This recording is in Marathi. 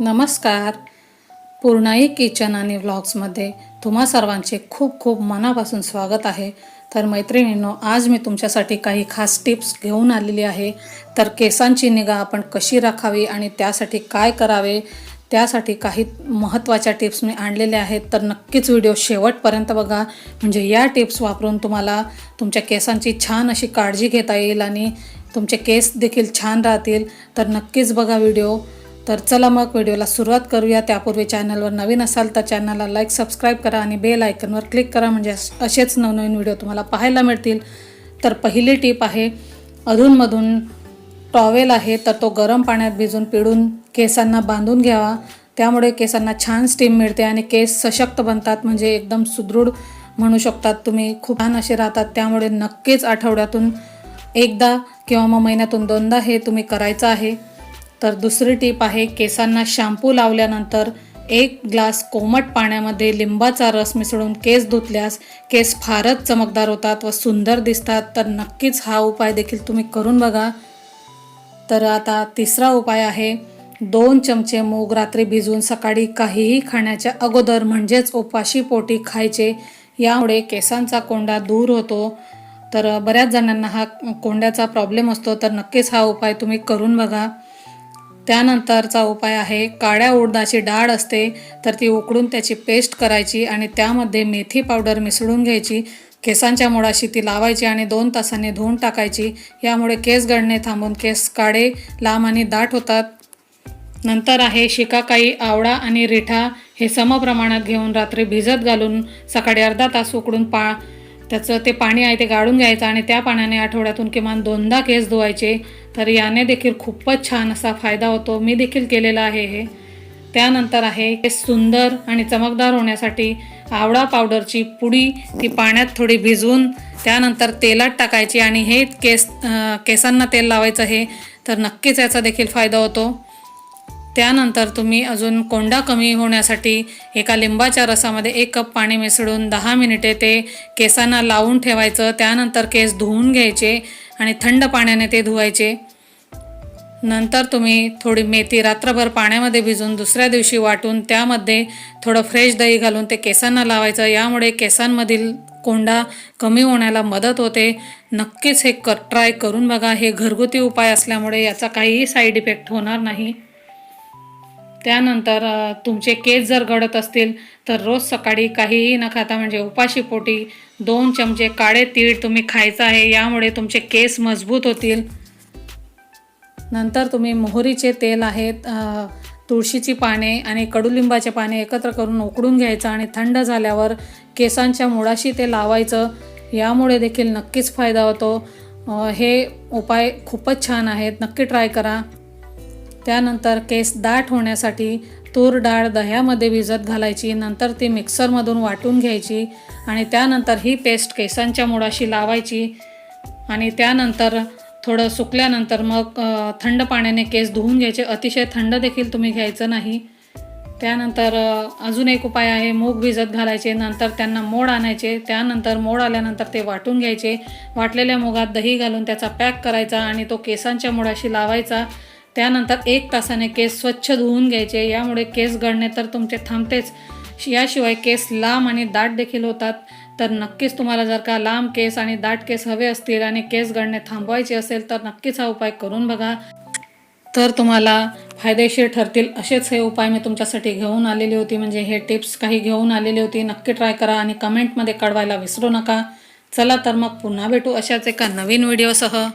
नमस्कार. पूर्णाई किचन आणि व्लॉग्समध्ये तुम्हा सर्वांचे खूप खूप मनापासून स्वागत आहे. तर मैत्रिणींनो आज मी तुमच्यासाठी काही खास टिप्स घेऊन आलेली आहे. तर केसांची निगा आपण कशी राखावी आणि त्यासाठी काय करावे त्यासाठी काही महत्त्वाच्या टिप्स मी आणलेल्या आहेत. तर नक्कीच व्हिडिओ शेवटपर्यंत बघा. म्हणजे या टिप्स वापरून तुम्हाला तुमच्या केसांची छान अशी काळजी घेता येईल आणि तुमचे केस देखील छान राहतील. तर नक्कीच बघा व्हिडिओ. तर चला मग व्हिडिओला सुरुवात करूया. त्यापूर्वी चॅनलवर नवीन असाल तर चॅनलला लाईक सबस्क्राईब करा आणि बेल आयकनवर क्लिक करा. म्हणजे असेच नवनवीन व्हिडिओ तुम्हाला पाहायला मिळतील. तर पहिली टीप आहे अधूनमधून टॉवेल आहे तर तो गरम पाण्यात भिजून पिळून केसांना बांधून घ्यावा. त्यामुळे केसांना छान स्टीम मिळते आणि केस सशक्त बनतात म्हणजे एकदम सुदृढ म्हणू शकतात तुम्ही. खूप छान असे राहतात. त्यामुळे नक्कीच आठवड्यातून एकदा किंवा मग महिन्यातून दोनदा हे तुम्ही करायचं आहे. तर दुसरी टीप आहे केसांना शॅम्पू लावल्यानंतर एक ग्लास कोमट पाण्यामध्ये लिंबाचा रस मिसळून केस धुतल्यास केस फारच चमकदार होतात व सुंदर दिसतात. तर नक्कीच हा उपाय देखील तुम्ही करून बघा. तर आता तिसरा उपाय आहे दोन चमचे मूग रात्री भिजवून सकाळी काहीही खाण्याच्या अगोदर म्हणजेच उपाशी पोटी खायचे यामुळे केसांचा कोंडा दूर होतो. तर बऱ्याच जणांना हा कोंड्याचा प्रॉब्लेम असतो. तर नक्कीच हा उपाय तुम्ही करून बघा. त्यानंतरचा उपाय आहे काळ्या उडदाची डाळ असते तर ती उकडून त्याची पेस्ट करायची आणि त्यामध्ये मेथी पावडर मिसळून घ्यायची. केसांच्या मुळाशी ती लावायची आणि दोन तासांनी धुवून टाकायची. यामुळे केस गळणे थांबून केस काळे लांब आणि दाट होतात. नंतर आहे शिकाकाई आवळा आणि रिठा. हे समप्रमाणात घेऊन रात्री भिजत घालून सकाळी अर्धा तास उकडून पा त्याचं ते पाणी आहे ते गाळून घ्यायचं आणि त्या पाण्याने आठवड्यातून किमान दोनदा केस धुवायचे. तर याने देखील खूपच छान असा फायदा होतो. मी देखील केलेला आहे हे. त्यानंतर आहे केस सुंदर आणि चमकदार होण्यासाठी आवळा पावडरची पुडी ती पाण्यात थोडी भिजवून त्यानंतर तेलात टाकायची आणि हे केस केसांना तेल लावायचं आहे. तर नक्कीच याचा देखील फायदा होतो. त्यानंतर तुम्ही अजून कोंडा कमी होण्यासाठी एका लिंबाच्या रसामध्ये एक कप पाणी मिसळून दहा मिनिटे ते केसांना लावून ठेवायचं. त्यानंतर केस धुवून घ्यायचे आणि थंड पाण्याने ते धुवायचे. नंतर तुम्ही थोडी मेथी रात्रभर पाण्यामध्ये भिजून दुसऱ्या दिवशी वाटून त्यामध्ये थोडं फ्रेश दही घालून ते केसांना लावायचं. यामुळे केसांमधील कोंडा कमी होण्याला मदत होते. नक्कीच हे कर ट्राय करून बघा. हे घरगुती उपाय असल्यामुळे याचा काहीही साईड इफेक्ट होणार नाही. त्यानंतर तुमचे केस जर घडत असतील तर रोज सकाळी काहीही न खाता म्हणजे उपाशी पोटी दोन चमचे काळे तीळ तुम्ही खायचं आहे यामुळे तुमचे केस मजबूत होतील. नंतर तुम्ही मोहरीचे तेल आहेत तुळशीची पाने आणि कडुलिंबाचे पाने एकत्र करून उकडून घ्यायचं आणि थंड झाल्यावर केसांच्या मुळाशी ते लावायचं. यामुळे देखील नक्कीच फायदा होतो. हे उपाय खूपच छान आहेत. नक्की ट्राय करा. त्यानंतर केस दाट होण्यासाठी तूर डाळ दह्यामध्ये भिजत घालायची नंतर ती मिक्सरमधून वाटून घ्यायची आणि त्यानंतर ही पेस्ट केसांच्या मुळाशी लावायची आणि त्यानंतर थोडं सुकल्यानंतर मग थंड पाण्याने केस धुवून घ्यायचे. अतिशय थंड देखील तुम्ही घ्यायचं नाही. त्यानंतर अजून एक उपाय आहे मूग भिजत घालायचे नंतर त्यांना मोड आणायचे त्यानंतर मोड आल्यानंतर ते वाटून घ्यायचे. वाटलेल्या मुगात दही घालून त्याचा पॅक करायचा आणि तो केसांच्या मुळाशी लावायचा. त्यानंतर एक तासाने केस स्वच्छ धुवून घ्यायचे. यामुळे केस गळणे तर तुमचे थांबतेच. याशिवाय केस लांब आणि दाट देखील होतात. तर नक्कीच तुम्हाला जर का लांब केस आणि दाट केस हवे असतील आणि केस गळणे थांबवायचे असेल तर नक्कीच हा उपाय करून बघा. तर तुम्हाला फायदेशीर ठरतील असेच हे उपाय मी तुमच्यासाठी घेऊन आलेली होती. म्हणजे हे टिप्स काही घेऊन आलेली होती. नक्की ट्राय करा आणि कमेंटमध्ये कळवायला विसरू नका. चला तर मग पुन्हा भेटू अशाच एका नवीन व्हिडिओसह.